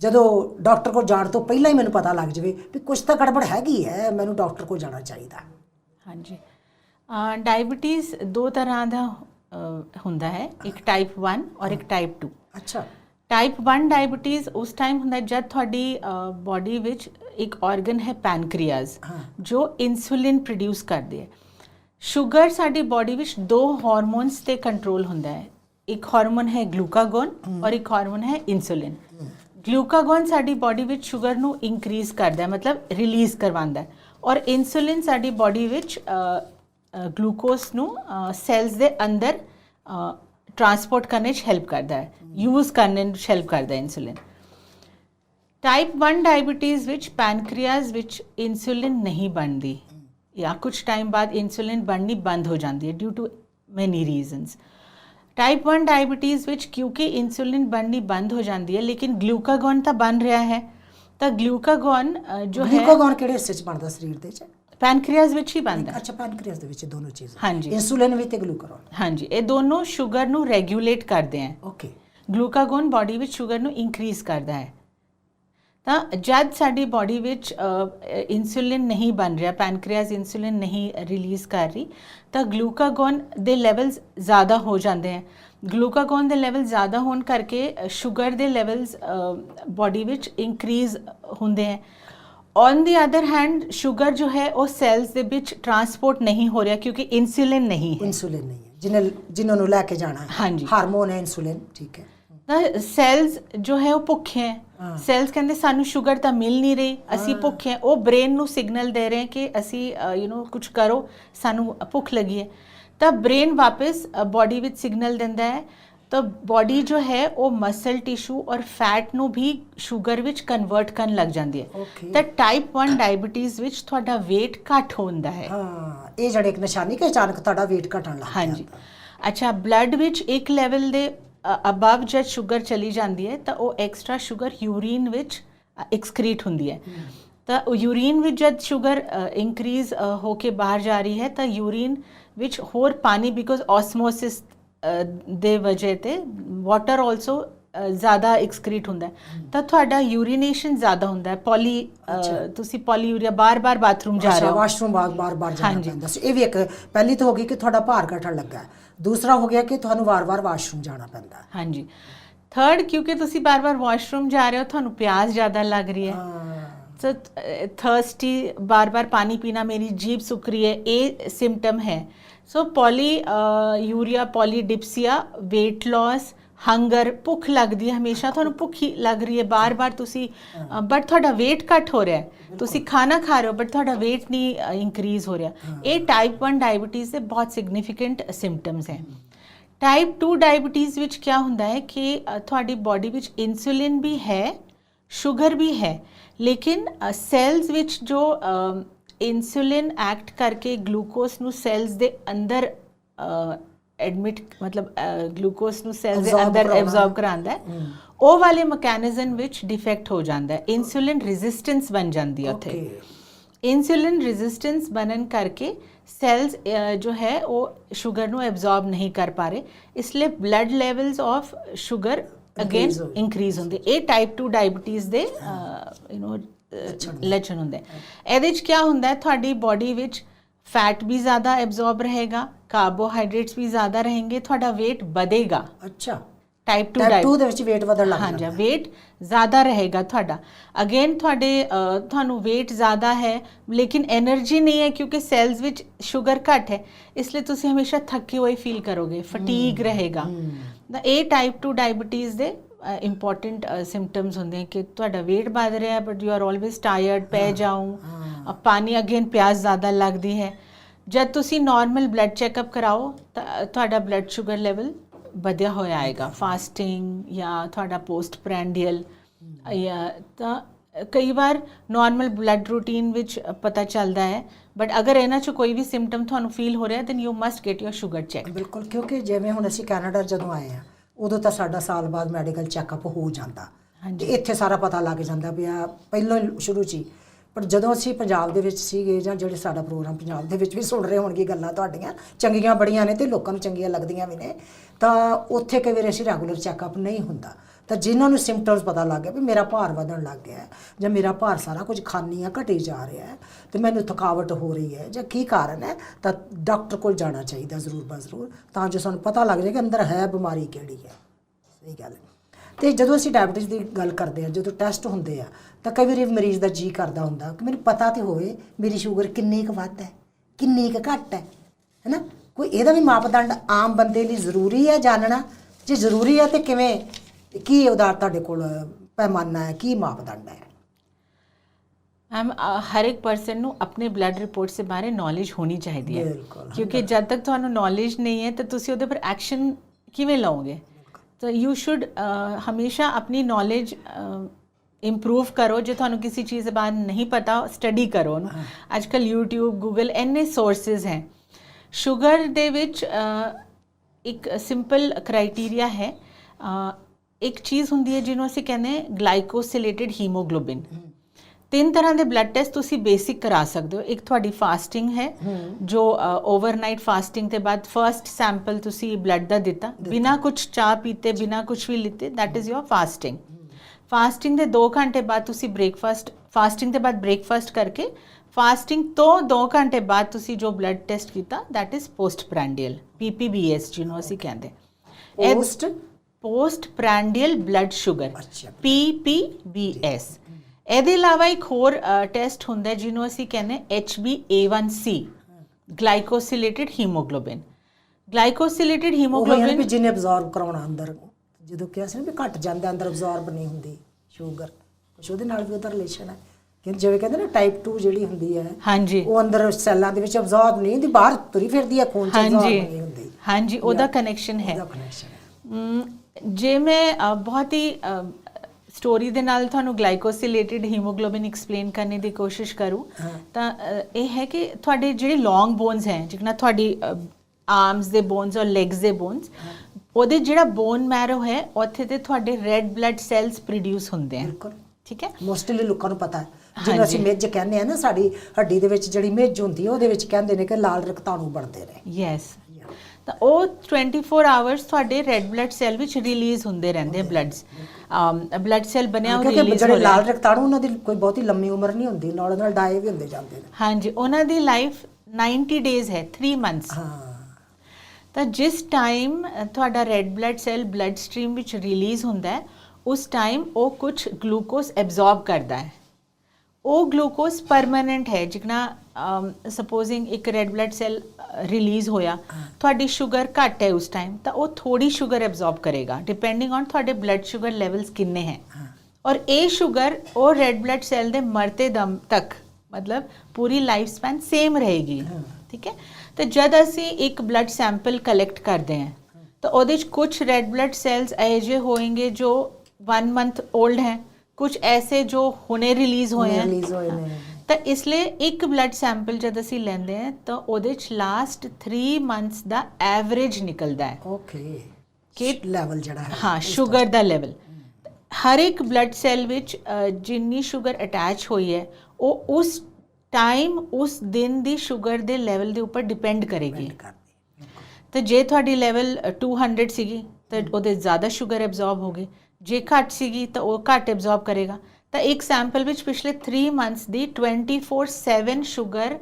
S1: ਜਦੋਂ ਡਾਕਟਰ ਕੋਲ ਜਾਣ ਤੋਂ ਪਹਿਲਾਂ ਹੀ ਮੈਨੂੰ ਪਤਾ ਲੱਗ ਜਾਵੇ ਵੀ ਕੁਝ ਤਾਂ ਗੜਬੜ ਹੈਗੀ ਹੈ ਮੈਨੂੰ ਡਾਕਟਰ ਕੋਲ ਜਾਣਾ ਚਾਹੀਦਾ।
S2: ਹਾਂਜੀ। ਡਾਇਬੀਟੀਜ਼ ਦੋ ਤਰ੍ਹਾਂ ਦਾ ਅ, ਹੁੰਦਾ ਹੈ ਇੱਕ ਟਾਈਪ 1 ਔਰ ਇੱਕ ਟਾਈਪ 2
S1: ਅੱਛਾ।
S2: ਟਾਈਪ 1 ਡਾਇਬੀਟੀਜ਼ ਉਸ ਟਾਈਮ ਹੁੰਦਾ ਹੈ ਜਦ ਤੁਹਾਡੀ ਬਾਡੀ ਵਿੱਚ ਇੱਕ ਆਰਗਨ ਹੈ ਪੈਨਕ੍ਰੀਆਸ
S1: ਹਾਂ।
S2: ਜੋ ਇਨਸੂਲਿਨ ਪ੍ਰੋਡਿਊਸ ਕਰਦੇ ਹੈ। ਸ਼ੂਗਰ ਸਾਡੀ ਬਾਡੀ ਵਿੱਚ ਦੋ ਹਾਰਮੋਨਸ ਤੇ ਕੰਟਰੋਲ ਹੁੰਦਾ ਹੈ। ਇੱਕ ਹਾਰਮੋਨ ਹੈ ਗਲੂਕਾਗੋਨ ਔਰ ਇੱਕ ਹਾਰਮੋਨ ਹੈ ਇਨਸੂਲਿਨ ਗਲੂਕਾਗੋਨ ਸਾਡੀ ਬਾਡੀ ਵਿੱਚ ਸ਼ੂਗਰ ਨੂੰ ਇਨਕਰੀਜ਼ ਕਰਦਾ ਹੈ, ਮਤਲਬ ਰਿਲੀਜ਼ ਕਰਵਾਉਂਦਾ ਹੈ। ਔਰ ਇਨਸੂਲਿਨ ਸਾਡੀ ਬਾਡੀ ਵਿੱਚ ਗਲੂਕੋਸ ਨੂੰ ਸੈਲਸ ਦੇ ਅੰਦਰ ਟਰਾਂਸਪੋਰਟ ਕਰਨੇ 'ਚ ਹੈਲਪ ਕਰਦਾ ਹੈ। ਯੂਜ਼ ਕਰਨੇ 'ਚ ਹੈਲਪ ਕਰਦਾ ਹੈ ਇਨਸੂਲਿਨ ਟਾਈਪ 1 ਡਾਇਬੀਟੀਜ਼ ਵਿੱਚ ਪੈਨਕ੍ਰੀਆਸ ਵਿੱਚ ਇਨਸੂਲਿਨ ਨਹੀਂ ਬਣਦੀ। ਜਾਂ ਕੁਝ ਟਾਈਮ ਬਾਅਦ ਇਨਸੂਲਿਨ ਬਣਨੀ ਬੰਦ ਹੋ ਜਾਂਦੀ ਹੈ due to many reasons type 1 diabetes ਵਿੱਚ ਕਿਉਂਕਿ ਇਨਸੂਲਿਨ ਬਣਨੀ ਬੰਦ ਹੋ ਜਾਂਦੀ ਹੈ ਲੇਕਿਨ ਗਲੂਕਾਗੋਨ ਤਾਂ ਬਣ ਰਿਹਾ ਹੈ। ਤਾਂ ਗਲੂਕਾਗੋਨ ਜੋ ਹੈ
S1: ਗਲੂਕਾਗੋਨ ਕਿਹੜੇ ਹਿੱਸੇ 'ਚ ਬਣਦਾ ਸਰੀਰ ਦੇ 'ਚ
S2: ਪੈਨਕ੍ਰੀਆਸ ਵਿੱਚ ਹੀ ਬਣਦਾ।
S1: ਅੱਛਾ ਪੈਨਕ੍ਰੀਅਸ ਦੇ ਵਿੱਚ ਦੋਨੋਂ ਚੀਜ਼ਾਂ।
S2: ਹਾਂਜੀ।
S1: ਇਨਸੂਲਿਨ ਵੀ ਤੇ ਗਲੂਕਾਗੋਨ
S2: ਹਾਂਜੀ ਇਹ ਦੋਨੋਂ ਸ਼ੂਗਰ ਨੂੰ ਰੈਗੂਲੇਟ ਕਰਦੇ ਹੈ।
S1: ਓਕੇ
S2: ਗਲੂਕਾਗੋਨ ਬਾਡੀ ਵਿੱਚ ਸ਼ੂਗਰ ਨੂੰ ਇਨਕਰੀਜ਼ ਕਰਦਾ ਹੈ। ਤਾਂ ਜਦ ਸਾਡੀ ਬਾਡੀ ਵਿੱਚ ਇਨਸੂਲਿਨ ਨਹੀਂ ਬਣ ਰਿਹਾ ਪੈਨਕ੍ਰੀਆਸ ਇਨਸੂਲਿਨ ਨਹੀਂ ਰਿਲੀਜ਼ ਕਰ ਰਹੀ ਤਾਂ ਗਲੂਕਾਗੋਨ ਦੇ ਲੈਵਲਸ ਜ਼ਿਆਦਾ ਹੋ ਜਾਂਦੇ ਹਨ ਗਲੂਕਾਗੋਨ ਦੇ ਲੈਵਲ ਜ਼ਿਆਦਾ ਹੋਣ ਕਰਕੇ ਸ਼ੂਗਰ ਦੇ ਲੈਵਲਸ ਬਾਡੀ ਵਿੱਚ ਇਨਕਰੀਜ਼ ਹੁੰਦੇ ਹਨ on the other hand sugar ਜੋ ਹੈ ਉਹ ਸੈਲਸ ਦੇ ਵਿੱਚ ਟਰਾਂਸਪੋਰਟ ਨਹੀਂ ਹੋ ਰਿਹਾ ਕਿਉਂਕਿ ਇਨਸੂਲਿਨ ਨਹੀਂ ਹੈ।
S1: ਇਨਸੂਲਿਨ ਨਹੀਂ ਹੈ ਜਿਨ੍ਹਾਂ ਜਿਨ੍ਹਾਂ ਨੂੰ ਲੈ ਕੇ ਜਾਣਾ ਹੈ। ਹਾਰਮੋਨ ਹੈ ਇਨਸੂਲਿਨ ਠੀਕ ਹੈ।
S2: ਤਾਂ ਸੈਲਸ ਜੋ ਹੈ ਉਹ ਭੁੱਖੇ
S1: ਹਾਂ।
S2: ਸੈਲਸ ਕਹਿੰਦੇ ਸਾਨੂੰ ਸ਼ੂਗਰ ਤਾਂ ਮਿਲ ਨਹੀਂ ਰਹੀ। ਅਸੀਂ ਭੁੱਖੇ ਹੈ। ਉਹ ਬ੍ਰੇਨ ਨੂੰ ਸਿਗਨਲ ਦੇ ਰਹੇ ਕਿ ਅਸੀਂ ਯੂ نو ਕੁਝ ਕਰੋ। ਸਾਨੂੰ ਭੁੱਖ ਲੱਗੀ ਹੈ। ਤਾਂ ਬ੍ਰੇਨ ਵਾਪਸ ਬਾਡੀ ਵਿੱਚ ਸਿਗਨਲ ਦਿੰਦਾ ਹੈ। ਤਾਂ ਬਾਡੀ ਜੋ ਹੈ ਉਹ ਮਸਲ ਟਿਸ਼ੂ ਔਰ ਫੈਟ ਨੂੰ ਵੀ ਸ਼ੂਗਰ ਵਿੱਚ ਕਨਵਰਟ ਕਰਨ ਲੱਗ ਜਾਂਦੀ ਹੈ. ਤਾਂ ਟਾਈਪ 1 ਡਾਇਬੀਟੀਜ਼ ਵਿੱਚ ਤੁਹਾਡਾ weight ਘੱਟ ਹੁੰਦਾ ਹੈ।
S1: ਹਾਂ। ਇਹ ਜਿਹੜੇ ਇੱਕ ਨਿਸ਼ਾਨੀ ਕਿ ਅਚਾਨਕ ਤੁਹਾਡਾ weight ਘਟਣ ਲੱਗ
S2: ਹਾਂਜੀ।
S1: ਜਾਂਦਾ।
S2: ਅੱਛਾ ਬਲੱਡ ਵਿੱਚ ਇੱਕ ਲੈਵਲ ਦੇ ਅਬਵ ਜਦ ਸ਼ੂਗਰ ਚਲੀ ਜਾਂਦੀ ਹੈ ਤਾਂ ਉਹ ਐਕਸਟਰਾ ਸ਼ੂਗਰ ਯੂਰੀਨ ਵਿੱਚ ਐਕਸਕ੍ਰੀਟ ਹੁੰਦੀ ਹੈ। ਤਾਂ ਯੂਰੀਨ ਵਿੱਚ ਜਦ ਸ਼ੂਗਰ ਇਨਕਰੀਜ਼ ਹੋ ਕੇ ਬਾਹਰ ਜਾ ਰਹੀ ਹੈ ਤਾਂ ਯੂਰੀਨ ਵਿੱਚ ਹੋਰ ਪਾਣੀ ਬਿਕੋਜ਼ ਆਸਮੋਸਿਸ ਦੇ ਵਜ੍ਹਾ ਤੇ ਵਾਟਰ ਆਲਸੋ ਜ਼ਿਆਦਾ ਐਕਸਕ੍ਰੀਟ ਹੁੰਦਾ ਹੈ। ਤਾਂ ਤੁਹਾਡਾ ਯੂਰੀਨੇਸ਼ਨ ਜ਼ਿਆਦਾ ਹੁੰਦਾ ਹੈ। ਪੋਲੀ ਤੁਸੀਂ ਪੋਲੀਯੂਰੀਆ ਬਾਰ-ਬਾਰ ਬਾਥਰੂਮ ਜਾ ਰਹੇ
S1: ਅੱਛਾ
S2: ਹੋ।
S1: ਵਾਸ਼ਰੂਮ ਬਾਰ ਬਾਰ ਬਾਰ ਜਾਣਾ
S2: ਹਾਂਜੀ।
S1: ਪੈਂਦਾ ਸੀ। ਇਹ ਵੀ ਇੱਕ ਪਹਿਲੀ ਤਾਂ ਹੋ ਗਈ ਕਿ ਤੁਹਾਡਾ ਭਾਰ ਘਟਣ ਲੱਗਾ ਹੈ। ਦੂਸਰਾ ਹੋ ਗਿਆ ਕਿ ਤੁਹਾਨੂੰ ਵਾਰ-ਵਾਰ ਵਾਸ਼ਰੂਮ ਜਾਣਾ ਪੈਂਦਾ ਹੈ।
S2: ਹਾਂਜੀ। ਥਰਡ ਕਿਉਂਕਿ ਤੁਸੀਂ ਬਾਰ-ਬਾਰ ਵਾਸ਼ਰੂਮ ਜਾ ਰਹੇ ਹੋ ਤੁਹਾਨੂੰ ਪਿਆਸ ਜ਼ਿਆਦਾ ਲੱਗ ਰਹੀ ਹੈ।
S1: ਹਾਂ।
S2: ਸੋ ਥਰਸਟੀ ਬਾਰ-ਬਾਰ ਪਾਣੀ ਪੀਣਾ ਮੇਰੀ ਜੀਭ ਸੁੱਕ ਰਹੀ ਹੈ। ਇਹ ਸਿੰਪਟਮ ਹੈ। So polyuria polydipsia weight loss hunger ਭੁੱਖ ਲੱਗਦੀ ਹੈ ਹਮੇਸ਼ਾ। ਤੁਹਾਨੂੰ ਭੁੱਖ ਲੱਗ ਰਹੀ ਹੈ ਬਾਰ-ਬਾਰ ਤੁਸੀਂ ਬਟ ਤੁਹਾਡਾ weight ਘੱਟ ਹੋ ਰਿਹਾ ਹੈ। ਤੁਸੀਂ ਖਾਣਾ ਖਾ ਰਹੇ ਹੋ ਬਟ ਤੁਹਾਡਾ weight ਨਹੀਂ ਇਨਕਰੀਜ਼ ਹੋ ਰਿਹਾ। ਇਹ ਟਾਈਪ 1 ਡਾਇਬੀਟੀਜ਼ ਦੇ ਬਹੁਤ ਸਿਗਨੀਫੀਕੈਂਟ ਸਿੰਪਟਮਸ ਹੈ। ਟਾਈਪ 2 ਡਾਇਬੀਟੀਜ਼ ਵਿੱਚ ਕੀ ਹੁੰਦਾ ਹੈ ਕਿ ਤੁਹਾਡੀ ਬਾਡੀ ਵਿੱਚ ਇਨਸੂਲਿਨ ਵੀ ਹੈ ਸ਼ੂਗਰ ਵੀ ਹੈ ਲੇਕਿਨ ਸੈਲਸ ਵਿੱਚ ਜੋ ਇਨਸੂਲਿਨ ਐਕਟ ਕਰਕੇ ਗਲੂਕੋਸ ਨੂੰ ਸੈਲਸ ਦੇ ਅੰਦਰ ਐਡਮਿਟ ਮਤਲਬ ਗਲੂਕੋਸ ਨੂੰ ਸੈਲ ਦੇ ਅੰਦਰ ਐਬਜ਼ੌਰਬ ਕਰਾਉਂਦਾ ਹੈ। ਉਹ ਵਾਲੇ ਮੈਕੈਨਿਜ਼ਮ ਵਿੱਚ ਡਿਫੈਕਟ ਹੋ ਜਾਂਦਾ ਹੈ। ਇਨਸੂਲਿਨ ਰੈਜ਼ਿਸਟੈਂਸ ਬਣ ਜਾਂਦੀ ਹੈ ਉੱਥੇ।
S1: ਇਨਸੂਲਿਨ
S2: ਰੈਜ਼ਿਸਟੈਂਸ ਬਣਨ ਕਰਕੇ ਸੈਲਸ ਜੋ ਹੈ ਉਹ ਸ਼ੂਗਰ ਨੂੰ ਐਬਜ਼ੌਰਬ ਨਹੀਂ ਕਰ ਪਾ ਰਹੇ। ਇਸ ਲਈ blood levels of sugar again increase ਹੁੰਦੇ ਇਹ ਟਾਈਪ 2 ਡਾਇਬੀਟੀਜ਼ ਦੇ ਯੂ نو ਲੱਛਣ ਹੁੰਦੇ ਇਹਦੇ ਵਿੱਚ ਕੀ ਹੁੰਦਾ ਹੈ? ਤੁਹਾਡੀ ਬਾਡੀ ਵਿੱਚ ਫੈਟ ਵੀ ਜ਼ਿਆਦਾ ਐਬਜ਼ੌਰਬ ਰਹੇਗਾ। ਕਾਰਬੋਹਾਈਡਰੇਟਸ ਵੀ ਜ਼ਿਆਦਾ ਰਹਿਣਗੇ ਤੁਹਾਡਾ weight ਵਧੇਗਾ
S1: ਅੱਛਾ
S2: ਟਾਈਪ 2
S1: ਟਾਈਪ 2 ਦੇ ਵਿੱਚ weight ਵਧਣ ਲੱਗ ਜਾਂਦਾ ਹਾਂਜੀ
S2: weight ਜ਼ਿਆਦਾ ਰਹੇਗਾ ਤੁਹਾਡਾ ਅਗੇਨ ਤੁਹਾਡੇ ਤੁਹਾਨੂੰ weight ਜ਼ਿਆਦਾ ਹੈ ਲੇਕਿਨ એનર્ਜੀ ਨਹੀਂ ਹੈ ਕਿਉਂਕਿ ਸੈਲਸ ਵਿੱਚ ਸ਼ੂਗਰ ਘੱਟ ਹੈ ਇਸ ਲਈ ਤੁਸੀਂ ਹਮੇਸ਼ਾ ਥੱਕੇ ਹੋਏ ਫੀਲ ਕਰੋਗੇ ਫਟੀਗ ਰਹੇਗਾ ਦਾ ਇਹ ਟਾਈਪ 2 ਡਾਇਬੀਟੀਜ਼ ਦੇ ਇੰਪੋਰਟੈਂਟ ਸਿੰਪਟਮਸ ਹੁੰਦੇ ਕਿ ਤੁਹਾਡਾ weight ਵਧ ਰਿਹਾ but you are always tired ਪੈ ਜਾਉ ਪਾਣੀ ਅਗੇਨ ਪਿਆਸ ਜ਼ਿਆਦਾ ਲੱਗਦੀ ਹੈ ਜਦ ਤੁਸੀਂ ਨਾਰਮਲ ਬਲੱਡ ਚੈੱਕਅਪ ਕਰਾਓ ਤਾਂ ਤੁਹਾਡਾ ਬਲੱਡ ਸ਼ੂਗਰ ਲੈਵਲ ਵਧਿਆ ਹੋਇਆ ਆਏਗਾ। ਫਾਸਟਿੰਗ ਜਾਂ ਤੁਹਾਡਾ ਪੋਸਟ ਪ੍ਰੈਂਡੀਅਲ ਜਾਂ ਤਾਂ ਕਈ ਵਾਰ ਨਾਰਮਲ ਬਲੱਡ ਰੂਟੀਨ ਵਿੱਚ ਪਤਾ ਚੱਲਦਾ ਹੈ ਬਟ ਅਗਰ ਇਹਨਾਂ 'ਚ ਕੋਈ ਵੀ ਸਿੰਪਟਮ ਤੁਹਾਨੂੰ ਫੀਲ ਹੋ ਰਿਹਾ then you must get your sugar check
S1: ਬਿਲਕੁਲ ਕਿਉਂਕਿ ਜਿਵੇਂ ਹੁਣ ਅਸੀਂ ਕੈਨੇਡਾ ਜਦੋਂ ਆਏ ਆ ਉਦੋਂ ਤਾਂ ਸਾਡਾ ਸਾਲ ਬਾਅਦ ਮੈਡੀਕਲ ਚੈੱਕਅਪ ਹੋ ਜਾਂਦਾ।
S2: ਹਾਂਜੀ।
S1: ਤੇ ਇੱਥੇ ਸਾਰਾ ਪਤਾ ਲੱਗ ਜਾਂਦਾ ਵੀ ਆ ਪਹਿਲਾਂ ਸ਼ੁਰੂ ਚ ਹੀ ਪਰ ਜਦੋਂ ਅਸੀਂ ਪੰਜਾਬ ਦੇ ਵਿੱਚ ਸੀਗੇ ਜਾਂ ਜਿਹੜੇ ਸਾਡਾ ਪ੍ਰੋਗਰਾਮ ਪੰਜਾਬ ਦੇ ਵਿੱਚ ਵੀ ਸੁਣ ਰਹੇ ਹੋਣਗੇ ਗੱਲਾਂ ਤੁਹਾਡੀਆਂ, ਚੰਗੀਆਂ ਬੜੀਆਂ ਨੇ ਤੇ ਲੋਕਾਂ ਨੂੰ ਚੰਗੀਆਂ ਲੱਗਦੀਆਂ ਵੀ ਨੇ, ਤਾਂ ਉੱਥੇ ਕਈ ਵਾਰ ਅਸੀਂ ਰੈਗੂਲਰ ਚੈੱਕਅਪ ਨਹੀਂ ਹੁੰਦਾ। ਤਾਂ ਜਿਨ੍ਹਾਂ ਨੂੰ ਸਿੰਪਟਮਸ ਪਤਾ ਲੱਗ ਗਿਆ ਵੀ ਮੇਰਾ ਭਾਰ ਵਧਣ ਲੱਗ ਗਿਆ ਜਾਂ ਮੇਰਾ ਭਾਰ ਸਾਰਾ ਕੁਝ ਖਾਨੀ ਆ, ਘਟੇ ਜਾ ਰਿਹਾ ਹੈ ਤੇ ਮੈਨੂੰ ਥਕਾਵਟ ਹੋ ਰਹੀ ਹੈ ਜਾਂ ਕੀ ਕਾਰਨ ਹੈ, ਤਾਂ ਡਾਕਟਰ ਕੋਲ ਜਾਣਾ ਚਾਹੀਦਾ ਜ਼ਰੂਰ ਬਸ ਜ਼ਰੂਰ, ਤਾਂ ਜੋ ਸਾਨੂੰ ਪਤਾ ਲੱਗ ਜਾਏ ਕਿ ਅੰਦਰ ਹੈ ਬਿਮਾਰੀ ਕਿਹੜੀ ਹੈ। ਸਹੀ ਗੱਲ ਹੈ। ਤੇ ਜਦੋਂ ਅਸੀਂ ਡਾਇਬੀਟਿਸ ਦੀ ਗੱਲ ਕਰਦੇ ਆ ਜਦੋਂ ਟੈਸਟ ਹੁੰਦੇ ਆ ਤਾਂ ਕਈ ਵਾਰੀ ਮਰੀਜ਼ ਦਾ ਜੀ ਕਰਦਾ ਹੁੰਦਾ ਕਿ ਮੈਨੂੰ ਪਤਾ ਤੇ ਹੋਵੇ ਮੇਰੀ ਸ਼ੂਗਰ ਕਿੰਨੀ ਕੁ ਵੱਧ ਹੈ ਕਿੰਨੀ ਕੁ ਘੱਟ ਹੈ ਹੈਨਾ? ਕੋਈ ਇਹਦਾ ਵੀ ਮਾਪਦੰਡ ਆਮ ਬੰਦੇ ਲਈ ਜ਼ਰੂਰੀ ਹੈ ਜਾਣਨਾ ਜੇ ਜ਼ਰੂਰੀ ਹੈ ਤੇ ਕਿਵੇਂ ਕੀ ਉਹਦਾ ਤੁਹਾਡੇ ਕੋਲ ਪੈਮਾਨਾ ਹੈ ਕੀ ਮਾਪਦੰਡ ਹੈ?
S2: ਮੈਮ ਹਰ ਇੱਕ ਪਰਸਨ ਨੂੰ ਆਪਣੇ ਬਲੱਡ ਰਿਪੋਰਟ ਦੇ ਬਾਰੇ ਨੌਲੇਜ ਹੋਣੀ ਚਾਹੀਦੀ ਹੈ। ਕਿਉਂਕਿ ਜਦ ਤੱਕ ਤੁਹਾਨੂੰ ਨੌਲੇਜ ਨਹੀਂ ਹੈ ਤਾਂ ਤੁਸੀਂ ਉਹਦੇ ਪਰ ਐਕਸ਼ਨ ਕਿਵੇਂ ਲਓਗੇ? ਤਾਂ ਯੂ ਸ਼ੁੱਡ ਹਮੇਸ਼ਾ ਆਪਣੀ ਨੌਲੇਜ ਇੰਪਰੂਵ ਕਰੋ ਜੇ ਤੁਹਾਨੂੰ ਕਿਸੇ ਚੀਜ਼ ਬਾਰੇ ਨਹੀਂ ਪਤਾ ਸਟੱਡੀ ਕਰੋ ਉਹਨੂੰ। ਅੱਜ ਕੱਲ YouTube Google ਇੰਨੇ ਸੋਰਸਸ ਹੈ। ਸ਼ੂਗਰ ਦੇ ਵਿੱਚ ਇੱਕ ਸਿੰਪਲ ਕ੍ਰਾਈਟੇਰੀਆ ਹੈ ਇੱਕ ਚੀਜ਼ ਹੁੰਦੀ ਹੈ ਜਿਹਨੂੰ ਅਸੀਂ ਕਹਿੰਦੇ ਗਲਾਈਕੋਸਿਲੇਟਡ ਹੀਮੋਗਲੋਬਿਨ ਤਿੰਨ ਤਰ੍ਹਾਂ ਦੇ ਬਲੱਡ ਟੈਸਟ ਤੁਸੀਂ ਬੇਸਿਕ ਕਰਾ ਸਕਦੇ ਹੋ। ਇੱਕ ਤੁਹਾਡੀ ਫਾਸਟਿੰਗ ਹੈ ਜੋ ਓਵਰਨਾਈਟ ਫਾਸਟਿੰਗ ਤੇ ਬਾਅਦ ਫਰਸਟ ਸੈਂਪਲ ਤੁਸੀਂ ਬਲੱਡ ਦਾ ਦਿੱਤਾ। ਬਿਨਾ ਕੁਝ ਚਾਹ ਪੀਤੇ ਬਿਨਾ ਕੁਝ ਵੀ ਲਿੱਤੇ that is your fasting fasting ਦੇ 2 ਘੰਟੇ ਬਾਅਦ ਤੁਸੀਂ ਬ੍ਰੇਕਫਾਸਟ ਫਾਸਟਿੰਗ ਦੇ ਬਾਅਦ ਬ੍ਰੇਕਫਾਸਟ ਕਰਕੇ ਫਾਸਟਿੰਗ ਤੋਂ 2 ਘੰਟੇ ਬਾਅਦ ਤੁਸੀਂ ਜੋ ਬਲੱਡ ਟੈਸਟ ਕੀਤਾ that is post? prandial PPBS ਜਿਹਨੂੰ ਅਸੀਂ ਕਹਿੰਦੇ ਇਹ-
S1: post
S2: post prandial blood sugar
S1: ਅੱਛਾ।
S2: PPBS ਇਹਦੇ ਇਲਾਵਾ ਇੱਕ ਹੋਰ ਟੈਸਟ ਹੁੰਦਾ ਹੈ ਜਿਹਨੂੰ ਅਸੀਂ ਕਹਿੰਦੇ HbA1c ਗਲਾਈਕੋਸਿਲੇਟਡ ਹੀਮੋਗਲੋਬਿਨ ਗਲਾਈਕੋਸਿਲੇਟਡ
S1: ਉਹ ਯਾਨੀ ਵੀ
S2: ਹੀਮੋਗਲੋਬਿਨ
S1: ਜਿਹਨੇ ਅਬਜ਼ੌਰਬ ਕਰਾਉਣਾ ਅੰਦਰ ਜਦੋਂ ਕਿਹਾ ਸੀ ਨਾ ਵੀ ਘਟ ਜਾਂਦਾ ਅੰਦਰ ਅਬਜ਼ੌਰਬ ਨਹੀਂ ਹੁੰਦੀ ਸ਼ੂਗਰ ਕੁਛ ਉਹਦੇ ਨਾਲ ਵੀ ਉਹਦਾ ਰਿਲੇਸ਼ਨ ਹੈ। ਕਿ ਜਿਵੇਂ ਕਹਿੰਦੇ ਨਾ ਟਾਈਪ 2 ਜਿਹੜੀ ਹੁੰਦੀ ਹੈ
S2: ਹਾਂਜੀ।
S1: ਉਹ ਅੰਦਰ ਸੈੱਲਾਂ ਦੇ ਵਿੱਚ ਅਬਜ਼ੌਰਬ ਨਹੀਂ ਹੁੰਦੀ ਬਾਹਰ ਤੁਰੀ ਫਿਰਦੀ ਹੈ ਖੂਨ ਚ ਅਬਜ਼ੌਰਬ ਨਹੀਂ ਹੁੰਦੀ।
S2: ਹਾਂਜੀ ਉਹਦਾ ਕਨੈਕਸ਼ਨ ਹੈ।
S1: ਉਹਦਾ
S2: ਅਮ, ਜੇ ਮੈਂ ਬਹੁਤ ਹੀ ਸਟੋਰੀ ਦੇ ਨਾਲ ਤੁਹਾਨੂੰ ਗਲਾਈਕੋਸਿਲੇਟਡ ਹੀਮੋਗਲੋਬਿਨ ਐਕਸਪਲੇਨ ਕਰਨ ਦੀ ਕੋਸ਼ਿਸ਼ ਕਰੂੰ। ਤਾਂ ਇਹ ਹੈ ਕਿ ਤੁਹਾਡੇ ਜਿਹੜੇ ਲੌਂਗ ਬੋਨਸ ਹੈ ਜਿਕਨਾ ਤੁਹਾਡੀ ਆਰਮਸ ਦੇ ਬੋਨਸ ਔਰ ਲੈਗਸ ਦੇ ਬੋਨਸ ਉਹਦੇ ਜਿਹੜਾ ਬੋਨ ਮੈਰੋ ਹੈ ਉੱਥੇ ਤੇ ਤੁਹਾਡੇ ਰੈੱਡ ਬਲੱਡ ਸੈਲਸ ਪ੍ਰੋਡਿਊਸ ਹੁੰਦੇ ਆ।
S1: ਬਿਲਕੁਲ।
S2: ਠੀਕ ਹੈ?
S1: ਮੋਸਟਲੀ ਲੋਕਾਂ ਨੂੰ ਪਤਾ ਹੈ। ਜਿਹਨੂੰ ਅਸੀਂ। ਮਿੱਝ ਕਹਿੰਦੇ ਆ ਨਾ ਸਾਡੀ ਹੱਡੀ ਦੇ ਵਿੱਚ ਜਿਹੜੀ ਮਿੱਝ ਹੁੰਦੀ ਹੈ ਉਹਦੇ ਵਿੱਚ ਕਹਿੰਦੇ ਨੇ ਕਿ ਲਾਲ ਰਕਤਾਣੂ ਬਣਦੇ ਨੇ।
S2: ਯੈਸ ਤਾਂ ਉਹ 24 ਆਵਰਸ ਤੁਹਾਡੇ ਰੈੱਡ ਬਲੱਡ ਸੈੱਲ ਵਿੱਚ ਰਿਲੀਜ਼ ਹੁੰਦੇ ਰਹਿੰਦੇ ਬਲੱਡਸ ਬਲੱਡ ਸੈੱਲ ਬਣਿਆ ਉਹ ਰਿਲੀਜ਼
S1: ਜਿਹੜੇ
S2: ਹੋ ਰਿਹਾ।
S1: ਲਾਲ ਰਕਤਾਣੂ ਉਹਨਾਂ ਦੀ ਕੋਈ ਬਹੁਤੀ ਲੰਮੀ ਉਮਰ ਨਹੀਂ ਹੁੰਦੀ ਨਾਲ ਨਾਲ ਡਾਏ ਵੀ ਹੁੰਦੇ ਜਾਂਦੇ ਨੇ।
S2: ਹਾਂਜੀ ਉਹਨਾਂ ਦੀ ਲਾਈਫ 90 ਡੇਜ਼ ਹੈ 3 ਮੰਥਸ
S1: ਹਾਂ।
S2: ਤਾਂ ਜਿਸ ਟਾਈਮ ਤੁਹਾਡਾ red blood cell blood stream ਵਿੱਚ ਰਿਲੀਜ਼ ਹੁੰਦਾ ਹੈ ਉਸ ਟਾਈਮ ਉਹ ਕੁਝ ਗਲੂਕੋਜ਼ ਐਬਜ਼ੌਰਬ ਕਰਦਾ ਹੈ। ਉਹ ਗਲੂਕੋਜ਼ ਪਰਮਨੈਂਟ ਹੈ ਜਿਕਨਾ ਸਪੋਜ਼ਿੰਗ ਇੱਕ ਰੈੱਡ ਬਲੱਡ ਸੈੱਲ ਰਿਲੀਜ਼ ਹੋਇਆ ਤੁਹਾਡੀ ਸ਼ੂਗਰ ਘੱਟ ਹੈ ਉਸ ਟਾਈਮ ਤਾਂ ਉਹ ਥੋੜੀ ਸ਼ੂਗਰ ਐਬਜ਼ੌਰਬ ਕਰੇਗਾ ਡਿਪੈਂਡਿੰਗ ਔਨ ਤੁਹਾਡੇ ਬਲੱਡ ਸ਼ੂਗਰ ਲੈਵਲਸ ਕਿੰਨੇ ਹੈ। ਔਰ ਇਹ ਸ਼ੂਗਰ ਉਹ ਰੈੱਡ ਬਲੱਡ ਸੈੱਲ ਦੇ ਮਰਤੇ ਦਮ ਤੱਕ ਮਤਲਬ ਪੂਰੀ ਲਾਈਫ ਸਪੈਨ ਸੇਮ ਰਹੇਗੀ ਠੀਕ ਹੈ? ਤੇ ਜਦ ਅਸੀਂ ਇੱਕ ਬਲੱਡ ਸੈਂਪਲ ਕਲੈਕਟ ਕਰਦੇ ਹਾਂ ਤਾਂ ਉਹਦੇ ਵਿੱਚ ਕੁਝ ਰੈੱਡ ਬਲੱਡ ਸੈਲਸ ਇਹੋ ਹੋਣਗੇ ਜੋ 1 ਮੰਥ 올ਡ ਹੈ ਕੁਝ ਐਸੇ ਜੋ ਹੁਣੇ ਰਿਲੀਜ਼ ਹੋਏ ਹਨ
S1: ਰਿਲੀਜ਼ ਹੋਏ ਨੇ
S2: ਤਾਂ ਇਸ ਲਈ ਇੱਕ ਬਲੱਡ ਸੈਂਪਲ ਜਦ ਅਸੀਂ ਲੈਂਦੇ ਹਾਂ ਤਾਂ ਉਹਦੇ ਚ ਲਾਸਟ 3 ਮੰਥਸ ਦਾ ਐਵਰੇਜ ਨਿਕਲਦਾ ਹੈ
S1: ਓਕੇ
S2: ਕਿ-
S1: ਕਿ ਲੈਵਲ ਜਿਹੜਾ ਹੈ
S2: ਹਾਂ ਸ਼ੂਗਰ ਦਾ ਲੈਵਲ ਹਰ ਇੱਕ ਬਲੱਡ ਸੈੱਲ ਵਿੱਚ ਅ, ਜਿੰਨੀ ਸ਼ੂਗਰ ਅਟੈਚ ਹੋਈ ਹੈ ਉਹ ਉਸ ਟਾਈਮ ਉਸ ਦਿਨ ਦੀ ਸ਼ੂਗਰ ਦੇ ਲੈਵਲ ਦੇ ਉੱਪਰ ਡਿਪੈਂਡ ਕਰੇਗੀ। ਤਾਂ ਜੇ ਤੁਹਾਡੀ ਲੈਵਲ 200 ਸੀਗੀ ਤਾਂ ਉਹਦੇ ਜ਼ਿਆਦਾ ਸ਼ੂਗਰ ਐਬਜ਼ੌਰਬ ਹੋ ਗਈ ਜੇ ਘੱਟ ਸੀਗੀ ਤਾਂ ਉਹ ਘੱਟ ਐਬਜ਼ੌਰਬ ਕਰੇਗਾ। ਤਾਂ ਇੱਕ ਸੈਂਪਲ ਵਿੱਚ ਪਿਛਲੇ 3 ਮੰਥਸ ਦੀ 24/7 ਸ਼ੂਗਰ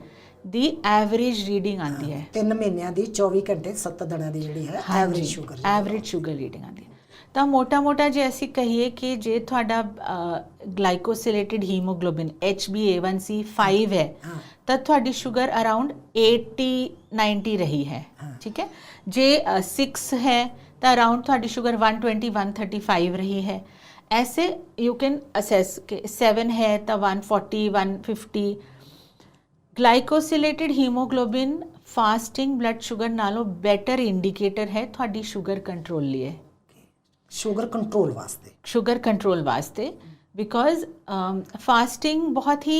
S2: ਦੀ ਐਵਰੇਜ ਰੀਡਿੰਗ ਆਉਂਦੀ ਹੈ।
S1: ਤਿੰਨ ਮਹੀਨਿਆਂ ਦੀ 24 ਘੰਟੇ 7 ਦਿਨਾਂ ਦੀ ਜਿਹੜੀ ਹੈ average sugar
S2: average sugar reading ਆਉਂਦੀ ਹੈ। ਤਾਂ ਮੋਟਾ-ਮੋਟਾ ਜੇ ਅਸੀਂ ਕਹੀਏ ਕਿ ਜੇ ਤੁਹਾਡਾ ਗਲਾਈਕੋਸਿਲੇਟਡ ਹੀਮੋਗਲੋਬਿਨ HbA1c 5 ਹੈ
S1: ਹਾਂ।
S2: ਤਾਂ ਤੁਹਾਡੀ ਸ਼ੂਗਰ ਅਰਾਊਂਡ 80 90 ਰਹੀ ਹੈ ਠੀਕ ਹੈ? ਜੇ 6 ਹੈ ਤਾਂ ਅਰਾਊਂਡ ਤੁਹਾਡੀ ਸ਼ੂਗਰ 120 135 ਰਹੀ ਹੈ। ਐਸੇ ਯੂ ਕੈਨ ਅਸੈਸ ਕਿ 7 ਹੈ ਤਾਂ 140 150 glycosylated haemoglobin fasting blood sugar ਨਾਲੋਂ ਬੈਟਰ ਇੰਡੀਕੇਟਰ ਹੈ ਤੁਹਾਡੀ ਸ਼ੂਗਰ ਕੰਟਰੋਲ ਲਈ।
S1: ਸ਼ੂਗਰ ਕੰਟਰੋਲ ਵਾਸਤੇ
S2: ਸ਼ੂਗਰ ਕੰਟਰੋਲ ਵਾਸਤੇ ਬਿਕੋਜ਼ ਫਾਸਟਿੰਗ ਬਹੁਤ ਹੀ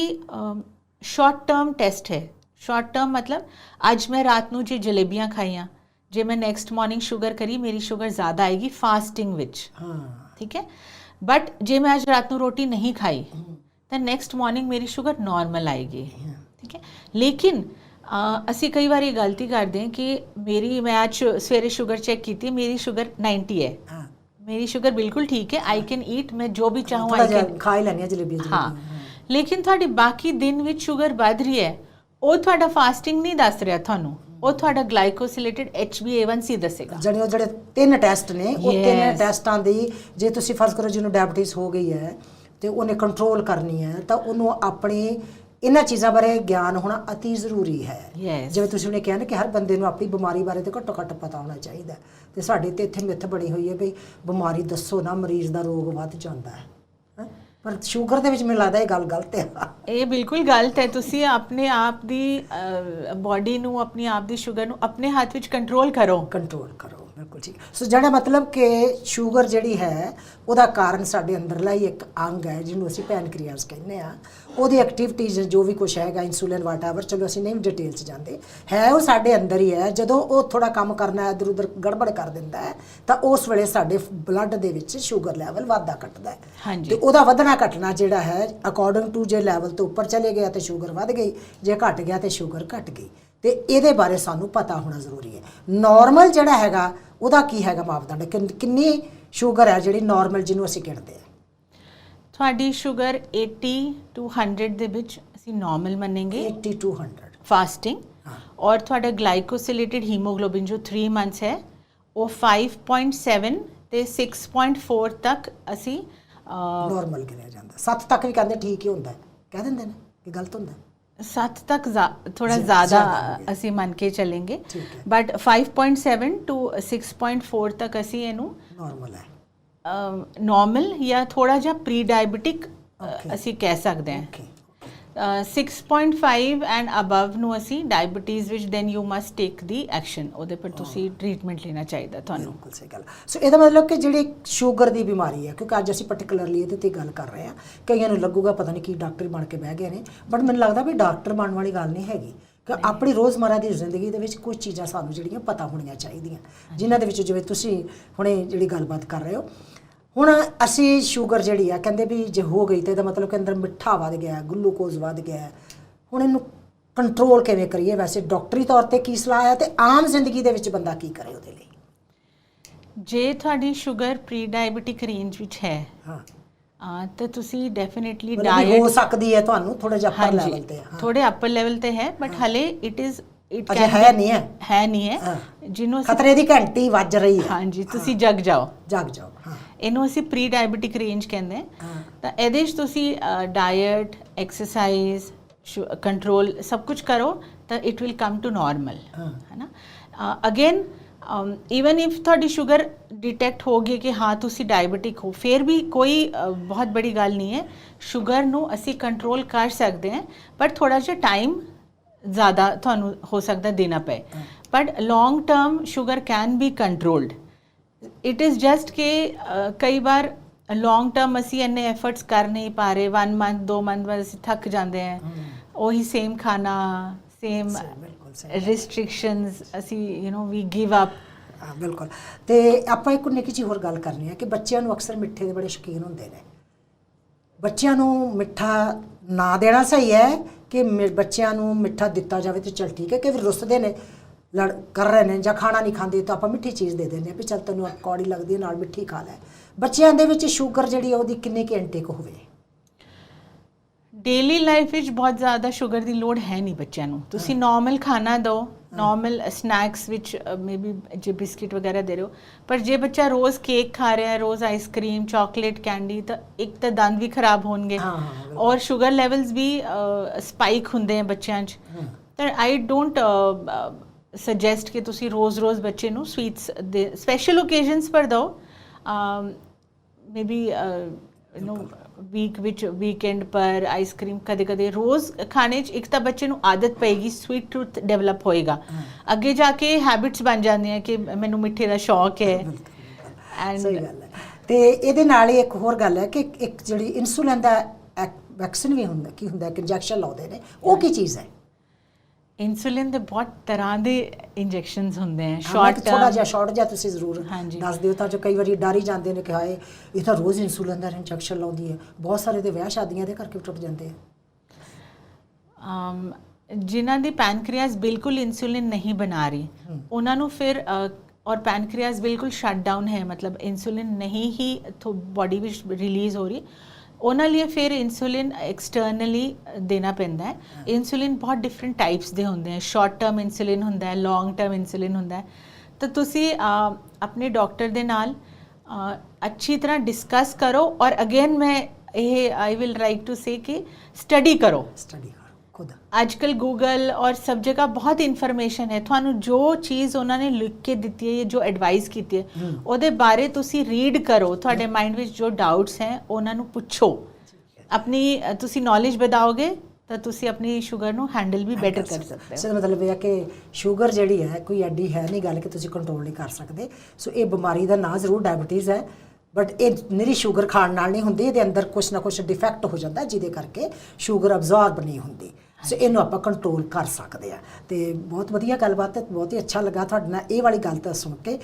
S2: ਸ਼ਾਰਟ ਟਰਮ ਟੈਸਟ ਹੈ ਸ਼ਾਰਟ ਟਰਮ ਮਤਲਬ ਅੱਜ ਮੈਂ ਰਾਤ ਨੂੰ ਜੇ ਜਲੇਬੀਆਂ ਖਾਈਆਂ ਜੇ ਮੈਂ ਨੈਕਸਟ ਮਾਰਨਿੰਗ ਸ਼ੂਗਰ ਕਰੀ ਮੇਰੀ ਸ਼ੂਗਰ ਜ਼ਿਆਦਾ ਆਏਗੀ ਫਾਸਟਿੰਗ ਵਿੱਚ
S1: ਹਾਂ
S2: ਠੀਕ ਹੈ ਬਟ ਜੇ ਮੈਂ ਅੱਜ ਰਾਤ ਨੂੰ ਰੋਟੀ ਨਹੀਂ ਖਾਈ ਤਾਂ ਨੈਕਸਟ ਮਾਰਨਿੰਗ ਮੇਰੀ ਸ਼ੂਗਰ ਨਾਰਮਲ ਆਏਗੀ ਠੀਕ ਹੈ ਲੇਕਿਨ ਅ, ਅਸੀਂ ਕਈ ਵਾਰੀ ਗਲਤੀ ਕਰਦੇ ਹਾਂ ਕਿ ਮੇਰੀ ਮੈਂ ਅੱਜ ਸਵੇਰੇ ਸ਼ੂਗਰ ਚੈੱਕ ਕੀਤੀ ਮੇਰੀ ਸ਼ੂਗਰ 90 ਹੈ ਮੇਰੀ ਸ਼ੂਗਰ ਬਿਲਕੁਲ ਠੀਕ ਹੈ ਆਈ ਕੈਨ ਈਟ ਮੈਂ ਜੋ ਵੀ ਚਾਹੂੰ
S1: ਥੋੜਾ
S2: ਆਈ
S1: ਜਿਹਾ
S2: ਕੈਨ
S1: ਖਾ ਹੀ ਲੈਣੀਆਂ ਜਲੇਬੀਆਂ
S2: ਹਾਂ ਲੇਕਿਨ ਤੁਹਾਡੀ ਬਾਕੀ ਦਿਨ ਵਿੱਚ ਸ਼ੂਗਰ ਵੱਧ ਰਹੀ ਹੈ ਉਹ ਤੁਹਾਡਾ ਫਾਸਟਿੰਗ ਨਹੀਂ ਦੱਸ ਰਿਹਾ ਤੁਹਾਨੂੰ ਉਹ ਤੁਹਾਡਾ ਗਲਾਈਕੋਸਿਲੇਟਡ HbA1c ਦੱਸੇਗਾ
S1: ਜਿਹੜੇ ਜਿਹੜੇ ਤਿੰਨ ਟੈਸਟ ਨੇ ਉਹ ਤਿੰਨ. ਟੈਸਟਾਂ ਦੀ ਜੇ ਤੁਸੀਂ ਫਰਜ਼ ਕਰੋ ਜਿਹਨੂੰ ਡਾਇਬੀਟੀਜ਼ ਹੋ ਗਈ ਹੈ ਤੇ ਉਹਨੇ ਕੰਟਰੋਲ ਕਰਨੀ ਹੈ ਤਾਂ ਉਹਨੂੰ ਆਪਣੀ ਇਹਨਾਂ ਚੀਜ਼ਾਂ ਬਾਰੇ ਗਿਆਨ ਹੋਣਾ ਅਤੀ ਜ਼ਰੂਰੀ ਹੈ. ਜਿਵੇਂ ਤੁਸੀਂ ਉਹਨੇ ਕਿਹਾ ਨਾ ਕਿ ਹਰ ਬੰਦੇ ਨੂੰ ਆਪਣੀ ਬਿਮਾਰੀ ਬਾਰੇ ਤੇ ਘੱਟੋ ਘੱਟ ਪਤਾ ਹੋਣਾ ਚਾਹੀਦਾ। ਤੇ ਸਾਡੇ ਤੇ ਇੱਥੇ ਮਿੱਥ ਬਣੀ ਹੋਈ ਹੈ ਵੀ ਬਿਮਾਰੀ ਦੱਸੋ ਨਾ ਮਰੀਜ਼ ਦਾ ਰੋਗ ਵੱਧ ਜਾਂਦਾ ਹੈਂ? ਪਰ ਸ਼ੂਗਰ ਦੇ ਵਿੱਚ ਮੈਨੂੰ ਲੱਗਦਾ ਇਹ ਗੱਲ ਗਲਤ ਹੈ
S2: ਇਹ ਬਿਲਕੁਲ ਗਲਤ ਹੈ ਤੁਸੀਂ ਆਪਣੇ ਆਪ ਦੀ ਬਾਡੀ ਨੂੰ ਆਪਣੀ ਆਪ ਦੀ ਸ਼ੂਗਰ ਨੂੰ ਆਪਣੇ ਹੱਥ ਵਿੱਚ ਕੰਟਰੋਲ ਕਰੋ
S1: ਕੰਟਰੋਲ ਕਰੋ ਬਿਲਕੁਲ ਠੀਕ। ਸੋ ਜਿਹੜਾ ਮਤਲਬ ਕਿ ਸ਼ੂਗਰ ਜਿਹੜੀ ਹੈ ਉਹਦਾ ਕਾਰਨ ਸਾਡੇ ਅੰਦਰਲਾ ਹੀ ਇੱਕ ਅੰਗ ਹੈ ਜਿਹਨੂੰ ਅਸੀਂ ਪੈਨਕ੍ਰੀਆਸ ਕਹਿੰਦੇ ਆ ਉਹਦੀ ਐਕਟੀਵਿਟੀਜ਼ ਜੋ ਵੀ ਕੁਝ ਹੈਗਾ ਇਨਸੂਲਿਨ ਵਾਟਐਵਰ ਚਲੋ ਅਸੀਂ ਨਹੀਂ ਡਿਟੇਲ ਚ ਜਾਂਦੇ। ਹੈ ਉਹ ਸਾਡੇ ਅੰਦਰ ਹੀ ਹੈ ਜਦੋਂ ਉਹ ਥੋੜਾ ਕੰਮ ਕਰਨਾ ਇਧਰ ਉਧਰ ਗੜਬੜ ਕਰ ਦਿੰਦਾ ਹੈ ਤਾਂ ਉਸ ਵੇਲੇ ਸਾਡੇ ਬਲੱਡ ਦੇ ਵਿੱਚ ਸ਼ੂਗਰ ਲੈਵਲ ਵਾਧਾ ਘਟਦਾ ਹੈ। ਤੇ ਉਹਦਾ ਵਧਣਾ ਘਟਣਾ ਜਿਹੜਾ ਹੈ ਅਕੋਰਡਿੰਗ ਟੂ ਜੇ ਲੈਵਲ ਤੋਂ ਉੱਪਰ ਚਲੇ ਗਿਆ ਤੇ ਸ਼ੂਗਰ ਵੱਧ ਗਈ ਜੇ ਘਟ ਗਿਆ ਤੇ ਸ਼ੂਗਰ ਘਟ ਗਈ। ਤੇ ਇਹਦੇ ਬਾਰੇ ਸਾਨੂੰ ਪਤਾ ਹੋਣਾ ਜ਼ਰੂਰੀ ਹੈ। ਨਾਰਮਲ ਜਿਹੜਾ ਹੈਗਾ ਉਹਦਾ ਕੀ ਹੈਗਾ ਮਾਪਦੰਡ ਕਿੰਨ- ਕਿੰਨੀ ਸ਼ੂਗਰ ਹੈ ਜਿਹੜੀ ਨਾਰਮਲ ਜਿਹਨੂੰ ਅਸੀਂ ਗਿਣਦੇ ਆ
S2: ਤੁਹਾਡੀ ਸ਼ੂਗਰ 80 ਟੂ 100 ਦੇ ਵਿੱਚ ਅਸੀਂ ਨਾਰਮਲ ਮੰਨਾਂਗੇ
S1: 80 to 100
S2: ਫਾਸਟਿੰਗ
S1: ਹਾਂ।
S2: ਔਰ ਤੁਹਾਡਾ ਗਲਾਈਕੋਸਿਲੇਟਡ ਹੀਮੋਗਲੋਬਿਨ ਜੋ 3 ਮੰਥਸ ਹੈ ਉਹ 5.7 ਤੇ 6.4 ਤੱਕ ਅਸੀਂ ਅ,
S1: ਨਾਰਮਲ ਗਿਣਿਆ ਜਾਂਦਾ 7 ਤੱਕ ਵੀ ਕਹਿੰਦੇ ਠੀਕ ਹੀ ਹੁੰਦਾ ਹੈ। ਕਹਿ ਦਿੰਦੇ ਨੇ ਕਿ ਗਲਤ ਹੁੰਦਾ ਹੈ।
S2: ਸੱਤ ਤੱਕ ਜ਼ਾ- ਥੋੜਾ
S1: ਜ਼ਿਆ-
S2: ਜ਼ਿਆਦਾ
S1: ਜ਼ਿਆਦਾ ਹੋ ਗਿਆ।
S2: ਅਸੀਂ ਮੰਨ ਕੇ
S1: ਹੈ।
S2: ਬਟ 5.7 ਟੂ 6.4 ਤੱਕ ਅਸੀਂ ਇਹਨੂੰ
S1: ਨਾਰਮਲ ਹੈ
S2: ਨਾਰਮਲ ਜਾਂ ਥੋੜਾ ਜਿਹਾ ਪ੍ਰੀ ਡਾਇਬੀਟਿਕ. ਅਸੀਂ ਕਹਿ ਸਕਦੇ ਹਾਂ 6.5 ਐਂਡ ਅਬਵ ਨੂੰ ਅਸੀਂ ਡਾਇਬੀਟੀਜ਼ ਵਿੱਚ then you must take the action ਉਹਦੇ ਪਰ ਤੁਸੀਂ ਟ੍ਰੀਟਮੈਂਟ ਲੈਣਾ ਚਾਹੀਦਾ ਤੁਹਾਨੂੰ।
S1: ਬਿਲਕੁਲ ਸਹੀ ਗੱਲ। ਸੋ ਇਹਦਾ ਮਤਲਬ ਕਿ ਜਿਹੜੀ ਸ਼ੂਗਰ ਦੀ ਬਿਮਾਰੀ ਹੈ ਕਿਉਂਕਿ ਅੱਜ ਅਸੀਂ ਪਾਰਟਿਕੂਲਰਲੀ ਇਹਦੇ ਤੇ ਗੱਲ ਕਰ ਰਹੇ ਹਾਂ ਕਈਆਂ ਨੂੰ ਲੱਗੂਗਾ ਪਤਾ ਨਹੀਂ ਕੀ ਡਾਕਟਰ ਬਣ ਕੇ ਬਹਿ ਗਏ ਨੇ ਬਟ ਮੈਨੂੰ ਲੱਗਦਾ ਵੀ ਡਾਕਟਰ ਬਣਨ ਵਾਲੀ ਗੱਲ ਨਹੀਂ ਹੈਗੀ ਕਿ ਆਪਣੀ ਰੋਜ਼ਮਰਾ ਦੀ ਜ਼ਿੰਦਗੀ ਦੇ ਵਿੱਚ ਕੁਝ ਚੀਜ਼ਾਂ ਸਾਨੂੰ ਜਿਹੜੀਆਂ ਪਤਾ ਹੋਣੀਆਂ ਚਾਹੀਦੀਆਂ ਜਿਨ੍ਹਾਂ ਦੇ ਵਿੱਚ ਜਿਵੇਂ ਤੁਸੀਂ ਹੁਣੇ ਜਿਹੜੀ ਗੱਲਬਾਤ ਕਰ ਰਹੇ ਹੋ ਹੁਣ ਅਸੀਂ ਸ਼ੂਗਰ ਜਿਹੜੀ ਆ ਕਹਿੰਦੇ ਵੀ ਜੇ ਹੋ ਗਈ ਤੇ ਇਹਦਾ ਮਤਲਬ ਕਿ ਅੰਦਰ ਮਿੱਠਾ ਵੱਧ ਗਿਆ ਗਲੂਕੋਜ਼ ਵੱਧ ਗਿਆ। ਹੁਣ ਇਹਨੂੰ ਕੰਟਰੋਲ ਕਿਵੇਂ ਕਰੀਏ? ਵੈਸੇ ਡਾਕਟਰੀ ਤੌਰ ਤੇ ਕੀ ਸਲਾਹ ਹੈ ਤੇ ਆਮ ਜ਼ਿੰਦਗੀ ਦੇ ਵਿੱਚ ਬੰਦਾ ਕੀ ਕਰੇ ਉਹਦੇ ਲਈ?
S2: ਜੇ ਤੁਹਾਡੀ ਸ਼ੂਗਰ ਪ੍ਰੀ ਡਾਇਬੀਟਿਕ ਰੇਂਜ ਵਿੱਚ ਹੈ
S1: ਹਾਂ।
S2: ਆ ਤਾਂ ਤੁਸੀਂ ਡੈਫੀਨਿਟਲੀ
S1: ਵੀ ਹੋ
S2: ਡਾਈਟ
S1: ਸਕਦੀ ਹੈ ਤੁਹਾਨੂੰ ਥੋੜਾ ਜਿਹਾ ਅੱਪਰ ਲੈਵਲ ਤੇ ਹਾਂ।
S2: ਥੋੜੇ ਅਪਰ ਲੈਵਲ ਤੇ ਹੈ ਬਟ ਹਲੇ ਇਟ ਇਜ਼ ਇਟ
S1: ਅਜੇ ਹੈ ਨਹੀਂ ਹੈ।
S2: ਹੈ ਨਹੀਂ
S1: ਹਾਂ।
S2: ਜਿਹਨੂੰ
S1: ਖਤਰੇ ਦੀ ਘੰਟੀ ਵੱਜ ਰਹੀ ਹੈ।
S2: ਹਾਂਜੀ ਤੁਸੀਂ ਜਗ ਜਾਓ।
S1: ਜਾਗ ਜਾਓ ਹਾਂ।
S2: ਇਹਨੂੰ ਅਸੀਂ ਪ੍ਰੀ ਡਾਇਬੀਟਿਕ ਰੇਂਜ ਕਹਿੰਦੇ ਹਾਂ
S1: ਹਾਂ
S2: ਤਾਂ ਇਹਦੇ 'ਚ ਤੁਸੀਂ ਡਾਈਟ ਐਕਸਰਸਾਈਜ਼ ਕੰਟਰੋਲ ਸਭ ਕੁਝ ਕਰੋ ਤਾਂ it will come to normal
S1: ਹਾਂ।
S2: ਹੈਨਾ ਅਗੇਨ ਇਵਨ ਇਫ ਤੁਹਾਡੀ ਸ਼ੂਗਰ ਡਿਟੈਕਟ ਹੋ ਗਈ ਕਿ ਹਾਂ ਤੁਸੀਂ ਡਾਇਬੀਟਿਕ ਹੋ ਫਿਰ ਵੀ ਕੋਈ ਅ, ਬਹੁਤ ਬੜੀ ਗੱਲ ਨਹੀਂ ਹੈ ਸ਼ੂਗਰ ਨੂੰ ਅਸੀਂ ਕੰਟਰੋਲ ਕਰ ਸਕਦੇ ਹਾਂ ਪਰ ਥੋੜਾ ਜਿਹਾ ਟਾਈਮ ਜ਼ਿਆਦਾ ਤੁਹਾਨੂੰ ਹੋ ਸਕਦਾ ਦੇਣਾ ਪਏ but long term sugar can be controlled it is just ਕਿ ਕਈ ਵਾਰ ਲੌਂਗ ਟਰਮ ਅਸੀਂ ਇੰਨੇ ਐਫਰਟਸ ਕਰ ਨਹੀਂ ਪਾ ਰਹੇ 1 ਮੰਥ 2 ਮੰਥ ਬਾਅਦ ਅਸੀਂ ਥੱਕ ਜਾਂਦੇ ਹਾਂ ਉਹੀ ਸੇਮ ਖਾਣਾ ਸੇਮ। ਰਿਸਟ੍ਰਿਕਸ਼ਨਸ ਅਸੀਂ you know we give up
S1: ਬਿਲਕੁਲ ਤੇ ਆਪਾਂ ਇੱਕ ਨਿੱਕੀ ਜਿਹੀ ਹੋਰ ਗੱਲ ਕਰਨੀ ਹੈ ਕਿ ਬੱਚਿਆਂ ਨੂੰ ਅਕਸਰ ਮਿੱਠੇ ਦੇ ਬੜੇ ਸ਼ੌਕੀਨ ਹੁੰਦੇ ਨੇ ਬੱਚਿਆਂ ਨੂੰ ਮਿੱਠਾ ਨਾ ਦੇਣਾ ਸਹੀ ਹੈ ਕਿ ਬੱਚਿਆਂ ਨੂੰ ਮਿੱਠਾ ਦਿੱਤਾ ਜਾਵੇ ਤੇ ਚਲ ਠੀਕ ਹੈ ਕਿ ਫਿਰ ਰੁੱਸਦੇ ਨੇ ਲੜ ਕਰ ਰਹੇ ਨੇ ਜਾਂ ਖਾਣਾ ਨਹੀਂ ਖਾਂਦੇ ਤਾਂ ਆਪਾਂ ਮਿੱਠੀ ਚੀਜ਼ ਦੇ ਦਿੰਦੇ ਆ ਵੀ ਚਲ ਤੈਨੂੰ ਕੌੜੀ ਲੱਗਦੀ ਹੈ ਨਾਲ ਮਿੱਠੀ ਖਾ ਲੈ। ਬੱਚਿਆਂ ਦੇ ਵਿੱਚ ਸ਼ੂਗਰ ਜਿਹੜੀ ਉਹਦੀ ਕਿੰਨੀ ਕੁ ਇਨਟੇਕ ਹੋਵੇ?
S2: ਡੇਲੀ ਲਾਈਫ ਵਿੱਚ ਬਹੁਤ ਜ਼ਿਆਦਾ ਸ਼ੂਗਰ ਦੀ ਲੋੜ ਹੈ ਨਹੀਂ ਬੱਚਿਆਂ ਨੂੰ। ਤੁਸੀਂ ਨਾਰਮਲ ਖਾਣਾ ਦਿਓ ਨਾਰਮਲ ਸਨੈਕਸ ਵਿੱਚ ਮੇਬੀ ਜੇ ਬਿਸਕਿਟ ਵਗੈਰਾ ਦੇ ਰਹੇ ਹੋ ਪਰ ਜੇ ਬੱਚਾ ਰੋਜ਼ ਕੇਕ ਖਾ ਰਿਹਾ ਹੈ ਰੋਜ਼ ਆਈਸਕ੍ਰੀਮ ਚਾਕਲੇਟ ਕੈਂਡੀ ਤਾਂ ਇੱਕ ਤਾਂ ਦੰਦ ਵੀ ਖਰਾਬ ਹੋਣਗੇ। ਔਰ ਸ਼ੂਗਰ ਲੈਵਲਸ ਵੀ ਸਪਾਈਕ ਹੁੰਦੇ ਆ ਬੱਚਿਆਂ 'ਚ। ਤਾਂ ਆਈ ਡੋਂਟ ਸੁਜੈਸਟ ਕਿ ਤੁਸੀਂ ਰੋਜ਼-ਰੋਜ਼ ਬੱਚੇ ਨੂੰ ਸਵੀਟਸ ਦੇ ਸਪੈਸ਼ਲ ਓਕੇਜ਼ਨਸ ਪਰ ਦਿਓ। ਮੇਬੀ ਯੂ نو ਵੀਕ ਵਿੱਚ ਵੀਕਐਂਡ ਪਰ ਆਈਸਕ੍ਰੀਮ ਕਦੇ ਕਦੇ ਰੋਜ਼ ਖਾਣੇ 'ਚ ਇੱਕ ਤਾਂ ਬੱਚੇ ਨੂੰ ਆਦਤ ਪਏਗੀ ਸਵੀਟ ਟੂਥ ਡਿਵੈਲਪ ਹੋਏਗਾ। ਅੱਗੇ ਜਾ ਕੇ ਹੈਬਿਟਸ ਬਣ ਜਾਂਦੀਆਂ ਕਿ ਮੈਨੂੰ ਮਿੱਠੇ ਦਾ ਸ਼ੌਕ ਹੈ।
S1: ਸਹੀ
S2: ਐਂਡ
S1: ਗੱਲ ਹੈ। ਤੇ ਇਹਦੇ ਨਾਲ ਹੀ ਇੱਕ ਹੋਰ ਗੱਲ ਹੈ ਕਿ ਇੱਕ ਜਿਹੜੀ ਇਨਸੂਲਿਨ ਦਾ ਵੈਕਸੀਨ ਵੀ ਹੁੰਦਾ ਕੀ ਹੁੰਦਾ ਕਿ ਇੰਜੈਕਸ਼ਨ ਲਾਉਂਦੇ ਨੇ। ਉਹ ਕੀ ਚੀਜ਼ ਹੈ?
S2: ਇਨਸੂਲਿਨ ਦੇ ਬਹੁਤ ਤਰ੍ਹਾਂ ਦੇ ਇੰਜੈਕਸ਼ਨਸ ਹੁੰਦੇ ਆ
S1: ਸ਼ਾਰਟ ਥੋੜਾ ਜਿਹਾ ਸ਼ਾਰਟ ਜਿਹਾ ਤੁਸੀਂ ਜ਼ਰੂਰ। ਦੱਸ ਦਿਓ ਤਾਂ ਜੋ ਕਈ ਵਾਰੀ ਡਰ ਹੀ ਜਾਂਦੇ ਨੇ ਕਿ ਹਾਏ ਇਹ ਤਾਂ ਰੋਜ਼ ਇਨਸੂਲਿਨ ਦਾ ਇੰਜੈਕਸ਼ਨ ਲਾਉਂਦੀ ਹੈ। ਬਹੁਤ ਸਾਰੇ ਦੇ ਵਿਆਹ ਸ਼ਾਦੀਆਂ ਦੇ ਕਰਕੇ ਟੁੱਟ ਜਾਂਦੇ ਆ।
S2: ਅਮ ਜਿਨ੍ਹਾਂ ਦੀ ਪੈਨਕ੍ਰੀਆਸ ਬਿਲਕੁਲ ਇਨਸੂਲਿਨ ਨਹੀਂ ਬਣਾ ਰਹੀ ਉਹਨਾਂ ਨੂੰ ਫਿਰ ਔਰ ਪੈਨਕ੍ਰੀਆਸ ਬਿਲਕੁਲ ਸ਼ਟ ਡਾਊਨ ਹੈ ਮਤਲਬ ਇਨਸੂਲਿਨ ਨਹੀਂ ਹੀ ਬਾਡੀ ਵਿੱਚ ਰਿਲੀਜ਼ ਹੋ ਰਹੀ। ਉਹਨਾਂ ਲਈ ਫਿਰ ਇਨਸੂਲਿਨ ਐਕਸਟਰਨਲੀ ਦੇਣਾ ਪੈਂਦਾ ਹੈ। ਇਨਸੂਲਿਨ ਬਹੁਤ ਡਿਫਰੈਂਟ ਟਾਈਪਸ ਦੇ ਹੁੰਦੇ ਹੈ ਸ਼ਾਰਟ ਟਰਮ ਇਨਸੂਲਿਨ ਹੁੰਦਾ ਹੈ ਲੌਂਗ ਟਰਮ ਇਨਸੂਲਿਨ ਹੁੰਦਾ ਹੈ। ਤਾਂ ਤੁਸੀਂ ਆਪਣੇ ਡਾਕਟਰ ਦੇ ਨਾਲ ਅੱਛੀ ਤਰ੍ਹਾਂ ਡਿਸਕਸ ਕਰੋ ਔਰ ਅਗੇਨ ਮੈਂ ਇਹ I will write to say ਕਿ ਸਟੱਡੀ ਕਰੋ।
S1: ਸਟੱਡੀ ਖੁਦ।
S2: ਅੱਜਕੱਲ ਗੂਗਲ ਔਰ ਸਭ ਜਗ੍ਹਾ ਬਹੁਤ ਇਨਫੋਰਮੇਸ਼ਨ ਹੈ। ਤੁਹਾਨੂੰ ਜੋ ਚੀਜ਼ ਉਹਨਾਂ ਨੇ ਲਿਖ ਕੇ ਦਿੱਤੀ ਹੈ ਜੋ ਐਡਵਾਈਸ ਕੀਤੀ ਹੈ ਉਹਦੇ ਬਾਰੇ ਤੁਸੀਂ ਰੀਡ ਕਰੋ। ਤੁਹਾਡੇ ਮਾਈਂਡ ਵਿੱਚ ਜੋ ਡਾਊਟਸ ਹੈ ਉਹਨਾਂ ਨੂੰ ਪੁੱਛੋ। ਆਪਣੀ ਤੁਸੀਂ ਨੌਲੇਜ ਵਧਾਓਗੇ ਤਾਂ ਤੁਸੀਂ ਆਪਣੀ ਸ਼ੂਗਰ ਨੂੰ ਹੈਂਡਲ ਵੀ ਬੈਟਰ ਕਰ ਸਕਦੇ ਹੋ।
S1: ਸੋ ਮਤਲਬ ਇਹ ਹੈ ਕਿ ਸ਼ੂਗਰ ਜਿਹੜੀ ਹੈ ਕੋਈ ਐਡੀ ਹੈ ਨਹੀਂ ਗੱਲ ਕਿ ਤੁਸੀਂ ਕੰਟਰੋਲ ਨਹੀਂ ਕਰ ਸਕਦੇ। ਸੋ ਇਹ ਬਿਮਾਰੀ ਦਾ ਨਾਂ ਜ਼ਰੂਰ ਡਾਇਬੀਟੀਜ਼ ਹੈ। ਬਟ ਇਹ ਨਿਰੀ ਸ਼ੂਗਰ ਖਾਣ ਨਾਲ ਨਹੀਂ ਹੁੰਦੀ ਇਹਦੇ ਅੰਦਰ ਕੁਝ ਨਾ ਕੁਝ ਡਿਫੈਕਟ ਹੋ ਜਾਂਦਾ ਜਿਹਦੇ ਕਰਕੇ ਸ਼ੂਗਰ ਅਬਜ਼ੌਰਬ ਨਹੀਂ ਹੁੰਦੀ। ਸੋ ਇਹਨੂੰ ਆਪਾਂ ਕੰਟਰੋਲ ਕਰ ਸਕਦੇ ਆ। ਤੇ ਬਹੁਤ ਵਧੀਆ ਗੱਲਬਾਤ ਹੈ, ਬਹੁਤ ਹੀ ਅੱਛਾ ਲੱਗਾ ਤੁਹਾਡੇ ਨਾਲ ਇਹ ਵਾਲੀ ਗੱਲ ਤਾਂ ਸੁਣ ਕੇ।